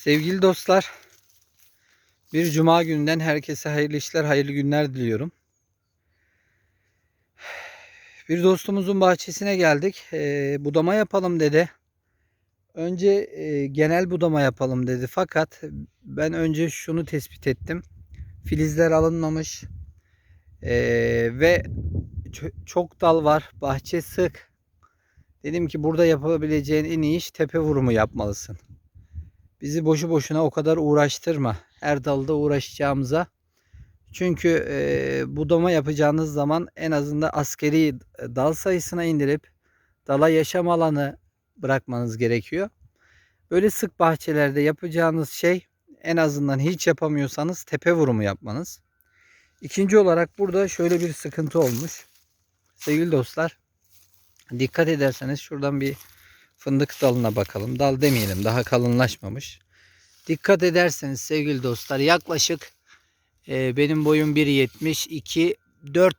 Sevgili dostlar, bir cuma gününden herkese hayırlı işler, hayırlı günler diliyorum. Bir dostumuzun bahçesine geldik. Ee, budama yapalım dedi. Önce e, genel budama yapalım dedi. Fakat ben önce şunu tespit ettim. Filizler alınmamış. Ee, ve ço- çok dal var. Bahçe sık. Dedim ki burada yapabileceğin en iyi iş tepe vurumu yapmalısın. Bizi boşu boşuna o kadar uğraştırma. Her dalda uğraşacağımıza. Çünkü e, budama yapacağınız zaman en azından askeri dal sayısına indirip dala yaşam alanı bırakmanız gerekiyor. Böyle sık bahçelerde yapacağınız şey en azından hiç yapamıyorsanız tepe vurumu yapmanız. İkinci olarak burada şöyle bir sıkıntı olmuş. Sevgili dostlar, dikkat ederseniz şuradan bir fındık dalına bakalım. Dal demeyelim daha kalınlaşmamış. Dikkat ederseniz sevgili dostlar yaklaşık e, benim boyum 1.72 4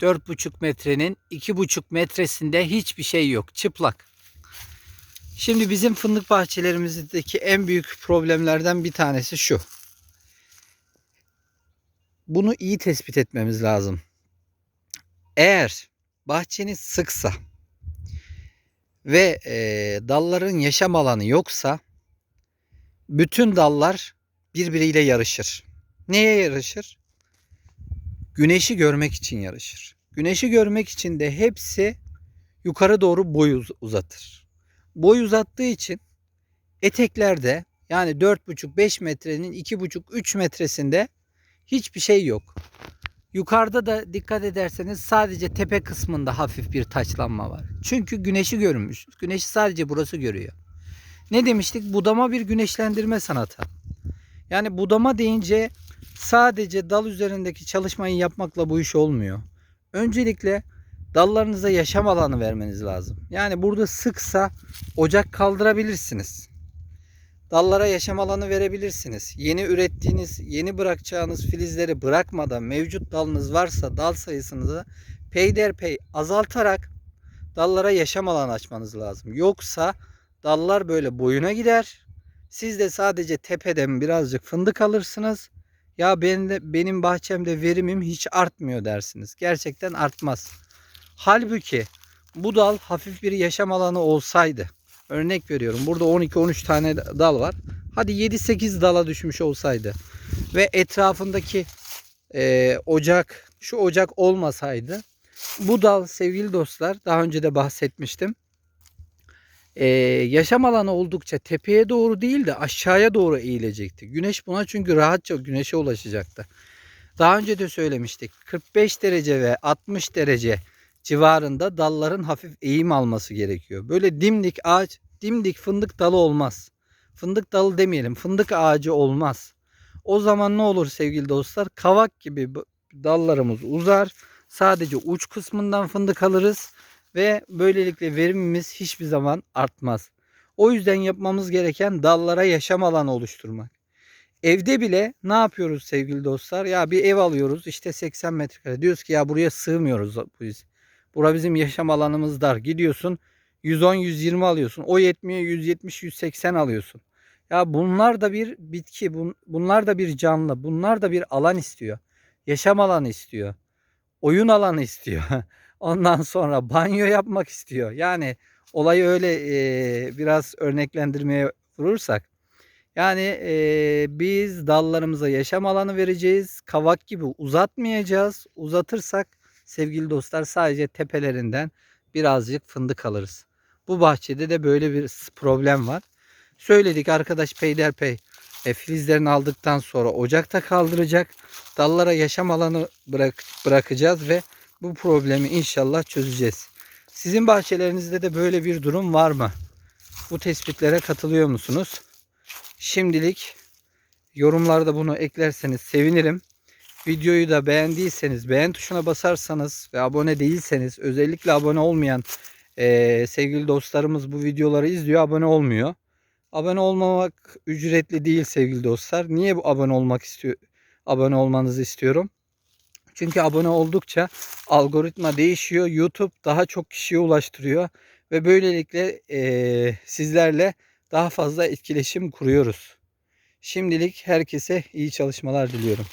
4,5 metrenin 2,5 metresinde hiçbir şey yok. Çıplak. Şimdi bizim fındık bahçelerimizdeki en büyük problemlerden bir tanesi şu. Bunu iyi tespit etmemiz lazım. Eğer bahçeniz sıksa ve e, dalların yaşam alanı yoksa bütün dallar birbiriyle yarışır. Neye yarışır? Güneşi görmek için yarışır. Güneşi görmek için de hepsi yukarı doğru boy uz- uzatır. Boy uzattığı için eteklerde yani 4,5-5 metrenin 2,5-3 metresinde hiçbir şey yok. Yukarıda da dikkat ederseniz sadece tepe kısmında hafif bir taçlanma var. Çünkü güneşi görmüş. Güneşi sadece burası görüyor. Ne demiştik? Budama bir güneşlendirme sanatı. Yani budama deyince sadece dal üzerindeki çalışmayı yapmakla bu iş olmuyor. Öncelikle dallarınıza yaşam alanı vermeniz lazım. Yani burada sıksa ocak kaldırabilirsiniz. Dallara yaşam alanı verebilirsiniz. Yeni ürettiğiniz, yeni bırakacağınız filizleri bırakmadan mevcut dalınız varsa dal sayısınızı peyderpey azaltarak dallara yaşam alanı açmanız lazım. Yoksa dallar böyle boyuna gider. Siz de sadece tepeden birazcık fındık alırsınız. Ya benim, de, benim bahçemde verimim hiç artmıyor dersiniz. Gerçekten artmaz. Halbuki bu dal hafif bir yaşam alanı olsaydı Örnek veriyorum. Burada 12-13 tane dal var. Hadi 7-8 dala düşmüş olsaydı ve etrafındaki e, ocak şu ocak olmasaydı bu dal sevgili dostlar daha önce de bahsetmiştim. E, yaşam alanı oldukça tepeye doğru değil de aşağıya doğru eğilecekti. Güneş buna çünkü rahatça güneşe ulaşacaktı. Daha önce de söylemiştik. 45 derece ve 60 derece civarında dalların hafif eğim alması gerekiyor. Böyle dimdik ağaç, dimdik fındık dalı olmaz. Fındık dalı demeyelim, fındık ağacı olmaz. O zaman ne olur sevgili dostlar? Kavak gibi dallarımız uzar. Sadece uç kısmından fındık alırız ve böylelikle verimimiz hiçbir zaman artmaz. O yüzden yapmamız gereken dallara yaşam alanı oluşturmak. Evde bile ne yapıyoruz sevgili dostlar? Ya bir ev alıyoruz işte 80 metrekare. Diyoruz ki ya buraya sığmıyoruz biz. Bura bizim yaşam alanımız dar. Gidiyorsun 110-120 alıyorsun. O yetmiyor 170-180 alıyorsun. Ya bunlar da bir bitki. Bunlar da bir canlı. Bunlar da bir alan istiyor. Yaşam alanı istiyor. Oyun alanı istiyor. Ondan sonra banyo yapmak istiyor. Yani olayı öyle e, biraz örneklendirmeye vurursak. Yani e, biz dallarımıza yaşam alanı vereceğiz. Kavak gibi uzatmayacağız. Uzatırsak sevgili dostlar sadece tepelerinden birazcık fındık alırız. Bu bahçede de böyle bir problem var. Söyledik arkadaş peyderpey e, filizlerini aldıktan sonra ocakta kaldıracak. Dallara yaşam alanı bırak, bırakacağız ve bu problemi inşallah çözeceğiz. Sizin bahçelerinizde de böyle bir durum var mı? Bu tespitlere katılıyor musunuz? Şimdilik yorumlarda bunu eklerseniz sevinirim. Videoyu da beğendiyseniz beğen tuşuna basarsanız ve abone değilseniz özellikle abone olmayan e, sevgili dostlarımız bu videoları izliyor abone olmuyor. Abone olmamak ücretli değil sevgili dostlar. Niye bu abone olmak istiyor? Abone olmanızı istiyorum. Çünkü abone oldukça algoritma değişiyor. YouTube daha çok kişiye ulaştırıyor ve böylelikle e, sizlerle daha fazla etkileşim kuruyoruz. Şimdilik herkese iyi çalışmalar diliyorum.